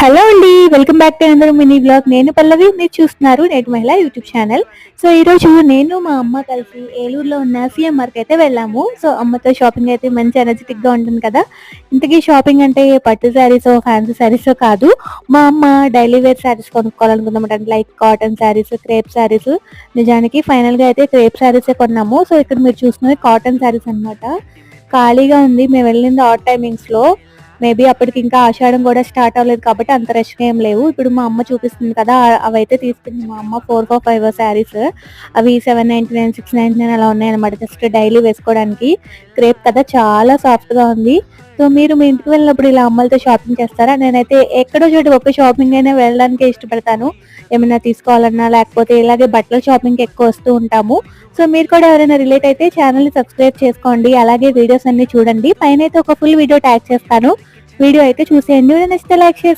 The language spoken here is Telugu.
హలో అండి వెల్కమ్ బ్యాక్ టు అందరూ మినీ బ్లాగ్ నేను పల్లవి మీరు చూస్తున్నారు నేటి మహిళ యూట్యూబ్ ఛానల్ సో ఈరోజు నేను మా అమ్మ కలిసి ఏలూరులో ఉన్న సీఎంఆర్కి అయితే వెళ్ళాము. సో అమ్మతో షాపింగ్ అయితే మంచి ఎనర్జెటిక్గా ఉంటుంది కదా. ఇంతకీ షాపింగ్ అంటే పట్టు శారీస్ ఫ్యాన్సీ శారీస్ కాదు. మా అమ్మ daily wear saris కొనుక్కోవాలనుకుందాం like cotton saris crepe saris. నిజానికి ఫైనల్గా అయితే క్రేప్ శారీసే కొన్నాము. సో ఇక్కడ మీరు చూస్తున్నది కాటన్ శారీస్ అన్నమాట. ఖాళీగా ఉంది. మేము వెళ్ళింది ఆట్ టైమింగ్స్లో మేబీ అప్పటికి ఇంకా ఆషాఢం కూడా స్టార్ట్ అవ్వలేదు కాబట్టి అంత రష్గా ఏం లేవు. ఇప్పుడు మా అమ్మ చూపిస్తుంది కదా అవైతే తీసుకుంది మా అమ్మ ఫోర్ ఫోర్ ఫైవ్ శారీస్ అవి seven ninety nine six ninety nine అలా ఉన్నాయి అనమాట జస్ట్ డైలీ వేసుకోవడానికి. క్రేప్ కదా చాలా సాఫ్ట్గా ఉంది. సో మీరు మీ ఇంటికి వెళ్ళినప్పుడు ఇలా అమ్మలతో షాపింగ్ చేస్తారా? నేనైతే ఎక్కడో చోటు ఒక్క షాపింగ్ అయినా వెళ్ళడానికి ఇష్టపడతాను. ఏమైనా తీసుకోవాలన్నా లేకపోతే ఇలాగే బట్టల షాపింగ్కి ఎక్కువ వస్తూ ఉంటాము. సో మీరు కూడా ఎవరైనా రిలేట్ అయితే ఛానల్ని సబ్స్క్రైబ్ చేసుకోండి. అలాగే వీడియోస్ అన్ని చూడండి. పైన అయితే ఒక ఫుల్ వీడియో ట్యాగ్ చేస్తాను. వీడియో అయితే చూసేయండి. నచ్చితే లైక్ చేసి